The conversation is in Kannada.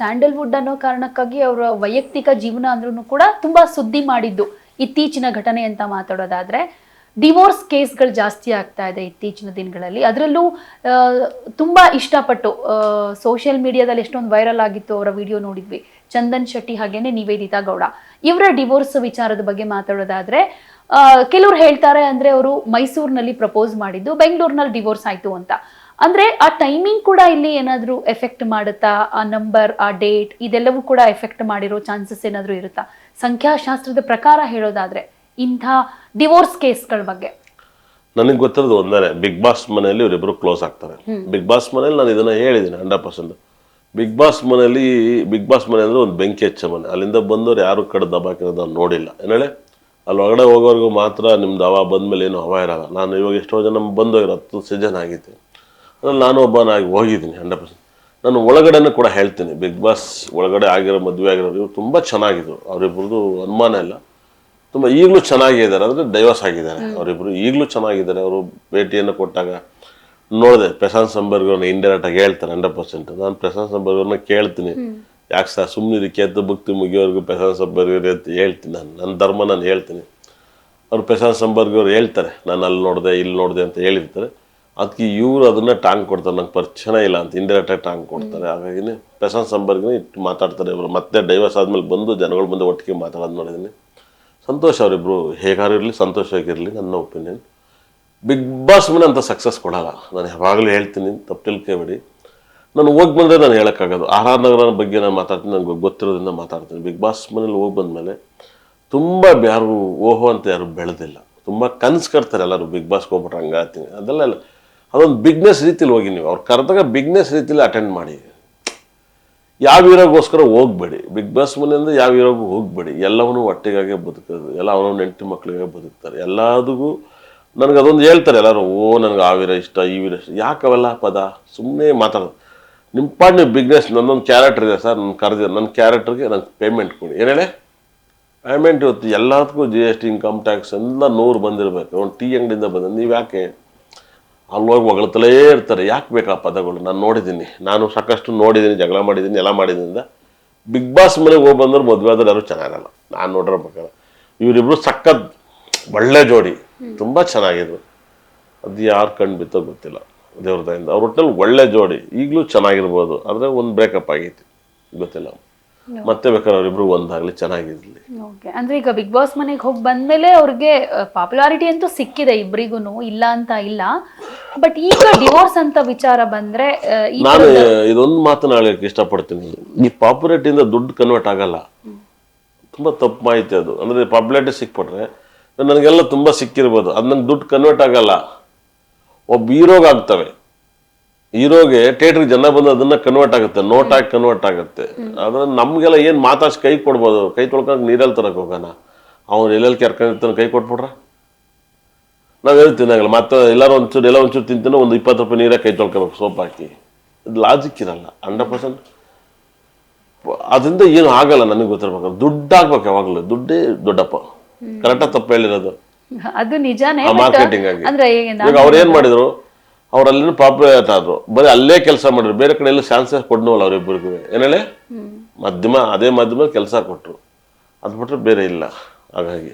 ಸ್ಯಾಂಡಲ್ವುಡ್ ಅನ್ನೋ ಕಾರಣಕ್ಕಾಗಿ ಅವರ ವೈಯಕ್ತಿಕ ಜೀವನ ಅಂದ್ರೂ ಕೂಡ ತುಂಬಾ ಸುದ್ದಿ ಮಾಡಿದ್ದು ಇತ್ತೀಚಿನ ಘಟನೆ ಅಂತ ಮಾತಾಡೋದಾದ್ರೆ ಡಿವೋರ್ಸ್ ಕೇಸ್ಗಳು ಜಾಸ್ತಿ ಆಗ್ತಾ ಇದೆ ಇತ್ತೀಚಿನ ದಿನಗಳಲ್ಲಿ. ಅದರಲ್ಲೂ ತುಂಬಾ ಇಷ್ಟಪಟ್ಟು ಸೋಷಿಯಲ್ ಮೀಡಿಯಾದಲ್ಲಿ ಎಷ್ಟೊಂದು ವೈರಲ್ ಆಗಿತ್ತು ಅವರ ವಿಡಿಯೋ ನೋಡಿದ್ವಿ. ಚಂದನ್ ಶೆಟ್ಟಿ ಹಾಗೇನೆ ನಿವೇದಿತಾ ಗೌಡ. ಇವರ ಡಿವೋರ್ಸ್ ವಿಚಾರದ ಬಗ್ಗೆ ಮಾತಾಡೋದಾದ್ರೆ ಕೆಲವ್ರು ಹೇಳ್ತಾರೆ ಅಂದ್ರೆ ಅವರು ಮೈಸೂರಿನಲ್ಲಿ ಪ್ರಪೋಸ್ ಮಾಡಿದ್ದು, ಬೆಂಗಳೂರಿನಲ್ಲಿ ಡಿವೋರ್ಸ್ ಆಯ್ತು ಅಂತ. ಅಂದ್ರೆ ಆ ಟೈಮಿಂಗ್ ಕೂಡ ಇಲ್ಲಿ ಏನಾದ್ರೂ ಎಫೆಕ್ಟ್ ಮಾಡುತ್ತಾ? ಆ ನಂಬರ್ ಆ ಡೇಟ್ ಇದೆಲ್ಲವೂ ಕೂಡ ಎಫೆಕ್ಟ್ ಮಾಡಿರೋ ಚಾನ್ಸಸ್ ಏನಾದ್ರೂ ಇರುತ್ತಾ? ಸಂಖ್ಯಾಶಾಸ್ತ್ರದ ಪ್ರಕಾರ ಹೇಳೋದಾದ್ರೆ ಇಂಥ ಡಿವೋರ್ಸ್ ಕೇಸ್ಗಳ ಬಗ್ಗೆ. ನನಗೆ ಗೊತ್ತಿರೋದು ಒಂದೇ ಬಿಗ್ ಬಾಸ್ ಮನೆಯಲ್ಲಿ ಇವರಿಬ್ಬರು ಕ್ಲೋಸ್ ಆಗ್ತಾರೆ. ಬಿಗ್ ಬಾಸ್ ಮನೇಲಿ ನಾನು ಇದನ್ನ ಹೇಳಿದ್ದೀನಿ ಹಂಡ್ರೆಡ್ ಪರ್ಸೆಂಟ್ ಬಿಗ್ ಬಾಸ್ ಮನೆಯಲ್ಲಿ ಬಿಗ್ ಬಾಸ್ ಮನೆ ಅಂದ್ರೆ ಒಂದು ಬೆಂಕಿ ಹೆಚ್ಚ ಮನೆ. ಅಲ್ಲಿಂದ ಬಂದವರು ಯಾರು ಕಡೆ ದಬಾಕಿರೋದು ನೋಡಿಲ್ಲ. ಏನೇಳೆ ಅಲ್ಲಿ ಒಳಗಡೆ ಹೋಗೋರ್ಗು ಮಾತ್ರ ನಿಮ್ದು ಬಂದ ಬಂದ್ಮೇಲೆ ಏನು ಹವಾ ಇರಲ್ಲ. ನಾನು ಇವಾಗ ಎಷ್ಟೋ ಜನ ಬಂದೋಗಿರೋ ಹತ್ತು ಸೀಸನ್ ಆಗಿತ್ತು. ಅದ್ರಲ್ಲಿ ನಾನು ಒಬ್ಬನಾಗಿ ಹೋಗಿದ್ದೀನಿ ಹಂಡ್ರೆಡ್ ಪರ್ಸೆಂಟ್. ನಾನು ಒಳಗಡೆನೂ ಕೂಡ ಹೇಳ್ತೀನಿ ಬಿಗ್ ಬಾಸ್ ಒಳಗಡೆ ಆಗಿರೋ ಮದುವೆ ಆಗಿರೋರು ಇವ್ರು ತುಂಬ ಚೆನ್ನಾಗಿದ್ರು. ಅವರಿಬ್ರದ್ದು ಅನುಮಾನ ಇಲ್ಲ. ತುಂಬ ಈಗಲೂ ಚೆನ್ನಾಗಿದ್ದಾರೆ ಅಂದರೆ ಡೈವರ್ಸ್ ಆಗಿದ್ದಾರೆ. ಅವರಿಬ್ಬರು ಈಗಲೂ ಚೆನ್ನಾಗಿದ್ದಾರೆ. ಅವರು ಭೇಟಿಯನ್ನು ಕೊಟ್ಟಾಗ ನೋಡಿದೆ ಪ್ರಶಾಂತ್ ಸಂಬರ್ಗವ್ರನ್ನ ಇಂಡೈರೆಕ್ಟಾಗಿ ಹೇಳ್ತಾರೆ ಹಂಡ್ರೆಡ್ ಪರ್ಸೆಂಟ್. ನಾನು ಪ್ರಶಾಂತ್ ಸಂಬರ್ಗವ್ರನ್ನ ಕೇಳ್ತೀನಿ. ಯಾಕೆ ಸರ್ ಸುಮ್ಮನೆ ಕೆತ್ತು ಭಕ್ತಿ ಮುಗಿಯೋರ್ಗು ಪ್ರಶಾಂತ್ ಸಂಬರ್ಗರ್ ಅಂತ ಹೇಳ್ತೀನಿ ನಾನು. ನನ್ನ ಧರ್ಮ ನಾನು ಹೇಳ್ತೀನಿ. ಅವ್ರು ಪ್ರಶಾಂತ್ ಸಂಬರ್ಗವ್ರು ಹೇಳ್ತಾರೆ ನಾನು ಅಲ್ಲಿ ನೋಡಿದೆ ಇಲ್ಲಿ ನೋಡಿದೆ ಅಂತ ಹೇಳಿರ್ತಾರೆ. ಅದಕ್ಕೆ ಇವರು ಅದನ್ನ ಟಾಂಗ್ ಕೊಡ್ತಾರೆ ನಂಗೆ ಪರಿಚಯ ಇಲ್ಲ ಅಂತ ಇಂಡೈರೆಕ್ಟಾಗಿ ಟಾಂಗ್ ಕೊಡ್ತಾರೆ. ಹಾಗಾಗಿ ಪ್ರಶಾಂತ್ ಸಂಬರ್ಗ್ನ ಇಟ್ಟು ಮಾತಾಡ್ತಾರೆ ಇವರು. ಮತ್ತೆ ಡೈವರ್ಸ್ ಆದ್ಮೇಲೆ ಬಂದು ಜನಗಳ ಮುಂದೆ ಒಟ್ಟಿಗೆ ಮಾತಾಡೋದು ನೋಡಿದ್ದೀನಿ ಸಂತೋಷ ಅವರಿಬ್ರು ಹೇಗಾರು ಇರಲಿ ಸಂತೋಷವಾಗಿರಲಿ ನನ್ನ ಒಪಿನಿಯನ್ ಬಿಗ್ ಬಾಸ್ ಮನೆ ಅಂತ ಸಕ್ಸಸ್ ಕೊಡಲ್ಲ. ನಾನು ಯಾವಾಗಲೂ ಹೇಳ್ತೀನಿ ತಪ್ಪು ತಿಳ್ಕೊಬೇಡಿ. ನಾನು ಹೋಗಿ ಬಂದರೆ ನಾನು ಹೇಳೋಕ್ಕಾಗೋದು. ಆರ್ ಆರ್ ನಗರ ಬಗ್ಗೆ ನಾನು ಮಾತಾಡ್ತೀನಿ ನನಗೆ ಗೊತ್ತಿರೋದ್ರಿಂದ ಮಾತಾಡ್ತೀನಿ. ಬಿಗ್ ಬಾಸ್ ಮನೇಲಿ ಹೋಗಿ ಬಂದಮೇಲೆ ತುಂಬ ಯಾರು ಓಹೋ ಅಂತ ಯಾರು ಬೆಳೆದಿಲ್ಲ. ತುಂಬ ಕನ್ಸು ಕಟ್ತಾರೆ ಎಲ್ಲರೂ ಬಿಗ್ ಬಾಸ್ಗೆ ಹೋಗ್ಬಿಟ್ರೆ ಹಂಗಾಗ್ತೀನಿ. ಅದೆಲ್ಲ ಅದೊಂದು ಬಿಗ್ನೆಸ್ ರೀತಿಲಿ ಹೋಗಿ ನೀವು. ಅವ್ರು ಕರೆದಾಗ ಬಿಗ್ನೆಸ್ ರೀತಿಲಿ ಅಟೆಂಡ್ ಮಾಡಿ. ಯಾವ ಹೀರೋಗೋಸ್ಕರ ಹೋಗ್ಬೇಡಿ. ಬಿಗ್ ಬಾಸ್ ಮನೆಯಿಂದ ಯಾವ ಹೀರೋಗೂ ಹೋಗ್ಬೇಡಿ. ಎಲ್ಲವನ್ನೂ ಒಟ್ಟಿಗಾಗೆ ಬದುಕೋದು. ಎಲ್ಲ ಅವನವನ್ನ ಹೆಂಡತಿ ಮಕ್ಕಳಿಗೆ ಬದುಕ್ತಾರೆ. ಎಲ್ಲದಕ್ಕೂ ನನಗೆ ಅದೊಂದು ಹೇಳ್ತಾರೆ ಎಲ್ಲರೂ, ಓ, ನನಗೆ ಆ ವೀರ ಇಷ್ಟ, ಈ ವೀರ ಇಷ್ಟ. ಯಾಕೆ ಅವೆಲ್ಲ ಪದ? ಸುಮ್ಮನೆ ಮಾತಾಡೋದು. ನಿಮ್ಮ ಪಾಡ್ ನೀವು ಬಿಗ್ನೆಸ್, ನನ್ನೊಂದು ಕ್ಯಾರೆಕ್ಟರ್ ಇದೆ ಸರ್ ನನ್ನ ಕರೆದಿದೆ ನನ್ನ ಕ್ಯಾರೆಕ್ಟರ್ಗೆ ನಂಗೆ ಪೇಮೆಂಟ್ ಕೊಡಿ. ಏನೇಳೆ ಪೇಮೆಂಟ್ ಇವತ್ತು ಎಲ್ಲದಕ್ಕೂ G S T income tax ಎಲ್ಲ ನೂರು ಬಂದಿರಬೇಕು. ಒಂದು ಟೀ ಅಂಗಡಿಯಿಂದ ಬಂದ. ನೀವು ಯಾಕೆ ಅಲ್ಲಿ ಹೋಗಿ ಹೊಗಳ್ತಲೇ ಇರ್ತಾರೆ. ಯಾಕೆ ಬೇಕು ಆ ಪದಗಳು? ನಾನು ನೋಡಿದ್ದೀನಿ. ನಾನು ಸಾಕಷ್ಟು ನೋಡಿದ್ದೀನಿ ಜಗಳ ಮಾಡಿದ್ದೀನಿ ಎಲ್ಲ ಮಾಡಿದ್ರಿಂದ ಬಿಗ್ ಬಾಸ್ ಮನೆಗೆ ಹೋಗಿ ಬಂದ್ರೆ ಮದುವೆ ಆದ್ರೆ ಯಾರು ಚೆನ್ನಾಗಲ್ಲ. ನಾನು ನೋಡಿರೋ ಪ್ರಕಾರ. ಇವರಿಬ್ರು ಸಖತ್ ಒಳ್ಳೆ ಜೋಡಿ. ತುಂಬ ಚೆನ್ನಾಗಿದ್ರು. ಅದು ಯಾರು ಕಣ್ಣು ಬಿತ್ತೋ ಗೊತ್ತಿಲ್ಲ. ದೇವ್ರದಿಂದ ಅವ್ರ ಒಟ್ಟಲ್ಲಿ ಒಳ್ಳೆ ಜೋಡಿ. ಈಗಲೂ ಚೆನ್ನಾಗಿರ್ಬೋದು. ಆದರೆ ಒಂದು ಬ್ರೇಕಪ್ ಆಗೈತಿ. ಗೊತ್ತಿಲ್ಲ. ಮತ್ತೆ ಬೇಕಾದ್ರೆ ಅವರಿಬ್ರು ಒಂದಾಗಲಿ ಚೆನ್ನಾಗಿರ್ಲಿ. ಓಕೆ ಅಂದ್ರೆ ಈಗ ಬಿಗ್ ಬಾಸ್ ಮನೆಗೆ ಹೋಗಿ ಬಂದ್ಮೇಲೆ ಅವ್ರಿಗೆ ಪಾಪ್ಯುಲಾರಿಟಿ ಅಂತೂ ಸಿಕ್ಕಿದೆ ಇಬ್ರಿಗೂ ಇಲ್ಲ ಅಂತ ಇಲ್ಲ. ಬಟ್ ಈಗ ಡಿವೋರ್ಸ್ ಅಂತ ವಿಚಾರ ಬಂದ್ರೆ ಈ ನಾನು ಇದೊಂದು ಮಾತನ್ನ ಹೇಳಕ್ಕೆ ಇಷ್ಟಪಡ್ತೀನಿ. ಈ ಇಂದ ದುಡ್ಡು ಕನ್ವರ್ಟ್ ಆಗಲ್ಲ. ತುಂಬಾ ತಪ್ಪು ಮಾಹಿತಿ ಅದು. ಅಂದ್ರೆ ಪಾಪ್ಯುಲಾರಿಟಿ ಸಿಕ್ಬಿಟ್ರೆ ನನಗೆಲ್ಲ ತುಂಬಾ ಸಿಕ್ಕಿರ್ಬೋದು. ಅದು ನಂಗೆ ದುಡ್ಡು ಕನ್ವರ್ಟ್ ಆಗಲ್ಲ. ಒಬ್ಬ ಹೀರೋಗ್ ಆಗ್ತವೆ. ಹೀರೋಗೆ ಥಿಯೇಟ್ರಿಗೆ ಜನ ಬಂದು ಅದನ್ನ ಕನ್ವರ್ಟ್ ಆಗುತ್ತೆ ನೋಟ್ ಆಗಿ ಕನ್ವರ್ಟ್ ಆಗುತ್ತೆ. ಆದ್ರೆ ನಮಗೆಲ್ಲ ಏನ್ ಮಾತಾಡ್ಸಿ ಕೈ ಕೊಡ್ಬೋದು? ಕೈ ತೊಳ್ಕೊಂಡು ನೀರಲ್ಲಿ ಹೋಗನ ಹೋಗೋಣ. ಅವ್ನು ಎಲ್ಲೆಲ್ಲಿ ಕೆರ್ಕೊಂಡಿರ್ತಾನೆ ಕೈ ಕೊಟ್ಬಿಡ್ರ? ನಾವು ಹೇಳ್ತೀನಿ ಆಗಲ್ಲ ಮತ್ತೆ ಎಲ್ಲರೂ ಒಂಚೂರು ಎಲ್ಲ ಒಂಚೂರು ತಿಂತಾನೆ ಒಂದು ಇಪ್ಪತ್ತು ರೂಪಾಯಿ ನೀರಾಗ ಕೈ ತೊಳ್ಕೊಬೇಕು ಸೋಪ್ ಹಾಕಿ. ಇದು ಲಾಜಿಕ್ ಇರಲ್ಲ ಹಂಡ್ರೆಡ್ ಪರ್ಸೆಂಟ್ ಅದರಿಂದ ಏನು ಆಗಲ್ಲ ನನಗೆ ಗೊತ್ತಿರ್ಬೇಕು. ದುಡ್ಡು ಆಗ್ಬೇಕು ಯಾವಾಗಲೂ. ದುಡ್ಡೇ ದೊಡ್ಡಪ್ಪ. ಕರೆಕ್ಟಾಗಿ ತಪ್ಪು ಹೇಳಿರೋದು. ಅದು ನಿಜಾನೇ ಮಾರ್ಕೆಟಿಂಗ್ ಆಗಿ. ಅವ್ರು ಏನ್ ಮಾಡಿದ್ರು? ಅವ್ರು ಅಲ್ಲಿನ ಪಾಪ್ಯುಲೇಟ್ ಆದ್ರು. ಬರೀ ಅಲ್ಲೇ ಕೆಲಸ ಮಾಡಿದ್ರು. ಬೇರೆ ಕಡೆ ಎಲ್ಲ ಚಾನ್ಸಸ್ ಕೊಡ್ನವಲ್ಲ ಅವ್ರಿಬ್ಬರಿಗೂ ಏನೇಳೆ ಮಧ್ಯಮ ಅದೇ ಮಾಧ್ಯಮ ಕೆಲಸ ಕೊಟ್ರು. ಅದು ಬಿಟ್ಟರೆ ಬೇರೆ ಇಲ್ಲ. ಹಾಗಾಗಿ.